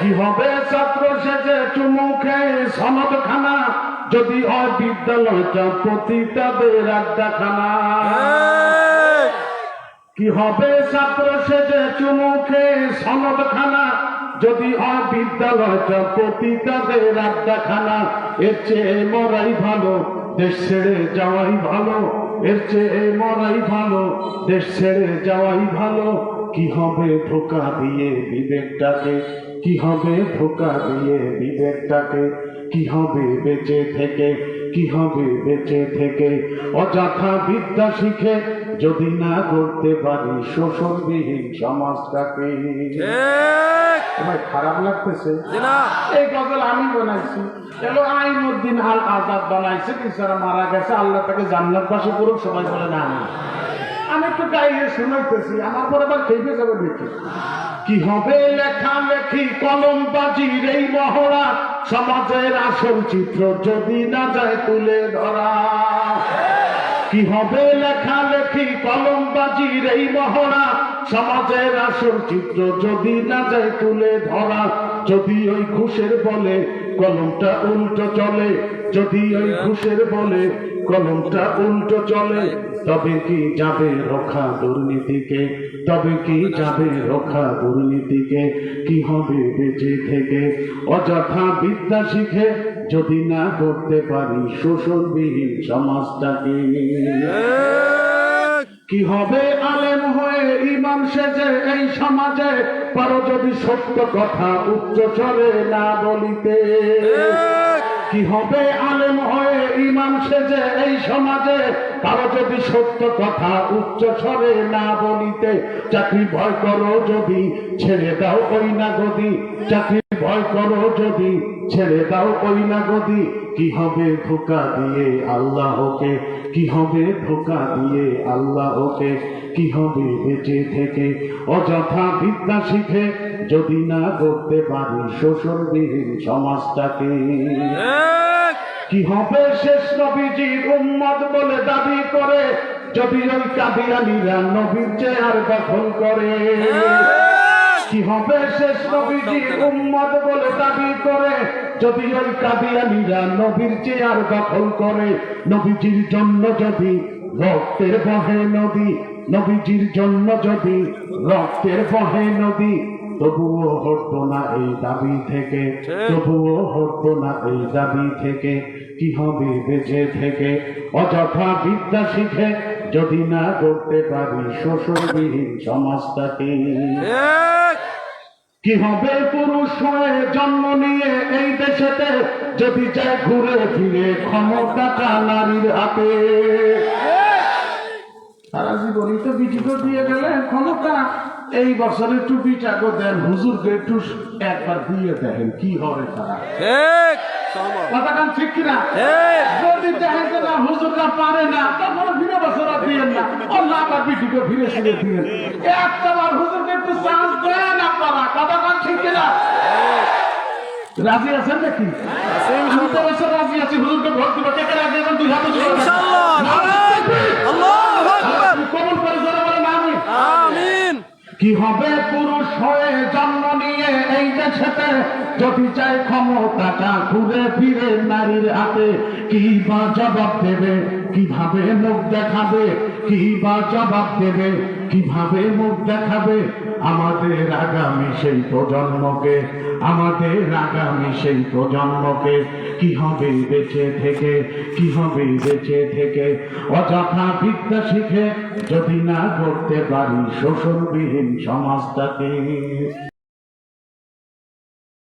কি হবে ছাত্র সেজে চুমুখে সনদ খানা যদি হয় বিদ্যালয়টা পতিতাদের আড্ডাখানা কি হবে ছাত্র সেজে চুমুখে সনদ খানা যদি হয় বিদ্যালয়টা পতিতাদের আড্ডাখানা এর চেয়ে মরাই ভালো দেশ ছেড়ে যাওয়াই ভালো। এর চেয়ে মরাই ভালো দেশ ছেড়ে যাওয়াই ভালো। কি হবে ধোকা দিয়ে বিবেকটাকে? কি হবে ধোকা দিয়ে বিবেকটাকে? কি হবে বেঁচে থেকে? কি হবে বেঁচে থেকে? অযথা বিদ্যা শিখে যদি না করতে পারি শোষণবিহীন সমাজটাকে। খারাপ লাগতেছে। এই গজল আমি বানাইছি। এলো আইনুদ্দিন আল আজাদ বানাইছে বেচারা মারা গেছে আল্লাহ তাকে জান্নাত বাসী করুক সবাই বলে না না। আমি একটু গাইয়ে শুনাইতেছি আমার পরে আবার খেয়ে যাবে দেখি কি হবে লেখা লেখি কলম বাজির এই মহড়া? সমাজের আসল চিত্র যদি না যায় তুলে ধরা। কি হবে লেখা লেখি কলম বাজির এই মহড়া? সমাজের আসল চিত্র যদি না যায় তুলে ধরা। যদি ওই ঘুষের বলে কলমটা উল্টো চলে। যদি ওই ঘুষের বলে কলমটা উল্টো চলে। তবে কি যাবে রক্ষা দুর্নীতিকে? তবে কি যাবে রক্ষা দুর্নীতিকে? কি হবে বেঁচে থেকে? অযথা বিদ্যা শিখে যদি না করতে পারি শোষণবিহীন সমাজটাকে। কি হবে আলেম হয়ে ইমাম সেজে এই সমাজে? পারো যদি সত্য কথা উচ্চ স্বরে না বলিতে। কি হবে আলেম হয়ে ইমাম সেজে এই সমাজে? কারও যদি সত্য কথা উচ্চ স্বরে না বলিতে, চাকরি ভয় করো যদি, ছেড়ে দাও ওই না গদি চাকরি ভয় করো যদি, ছেড়ে দাও ওই না গদি কি হবে ধোকা দিয়ে আল্লাহকে? কি হবে ধোকা দিয়ে আল্লাহকে? কি হবে বেঁচে থেকে? অযথা বিদ্যা শিখে যদি না করতে পারি শোষণবিহীন সমাজটাকে কি হবে শেষ নবীজির উম্মত বলে দাবি করে? যদি ওই কাদিয়ানিরা নবীর চেয়ার দখল করে কি হবে শেষ নবীজির উম্মত বলে দাবি করে? যদি ওই কাদিয়ানিরা নবীর চেয়ার দখল করে নবীজির জন্য যদি রক্তের বহে নদী নবীজির জন্য যদি রক্তের বহে নদী তবুও হতো না এই দাবি থেকে তবুও হতো না এই দাবি থেকে কি হবে বেঁচে থেকে? অযথা বিদ্যা শিখে যদি না করতে পারি শোষণবিহীন সমাজটাকে। কি হবে পুরুষ হয়ে জন্ম নিয়ে এই দেশেতে? যদি যায় ঘুরে ফিরে ক্ষমতাটা নারীর হাতে। সারা জীবনই তো বিটিকে দিয়ে গেলে ক্ষমতা। এই বছরে টুপিটাকে দেন হুজুরকে একটু একবার দিয়ে দেখেন কি হবে তারা। ঠিক। কিনা যদি দেখেন যে না হুজুররা পারে না তারপরে ফিরে বছর আর দিয়েন না। আল্লাহ আবার বিটিকে ফিরে ফিরে দিয়েন। একটা হুজুরকে একটু চান্স দেন আপনারা কথাটা ঠিক কিনা? রাজি আছেন নাকি? আমি তো রাজি আছি হুজুরকে ভোট দিব কে কে রাজি আছেন দুই হাতে কি হবে পুরুষ হয়ে জন্ম দেশেতে যদি চাই ক্ষমতাটা ঘুরে ফিরে নারীর হাতে, কি বা জবাব দেবে? কীভাবে মুখ দেখাবে? কি বা জবাব দেবে? কীভাবে মুখ দেখাবে? আমাদের আগামী সেই প্রজন্মকে, আমাদের আগামী সেই প্রজন্মকে কি হবে বেঁচে থেকে? কি হবে বেঁচে থেকে? অযথা বিদ্যা শিখে যদি না করতে পারি, শোষণবিহীন সমাজটাকে।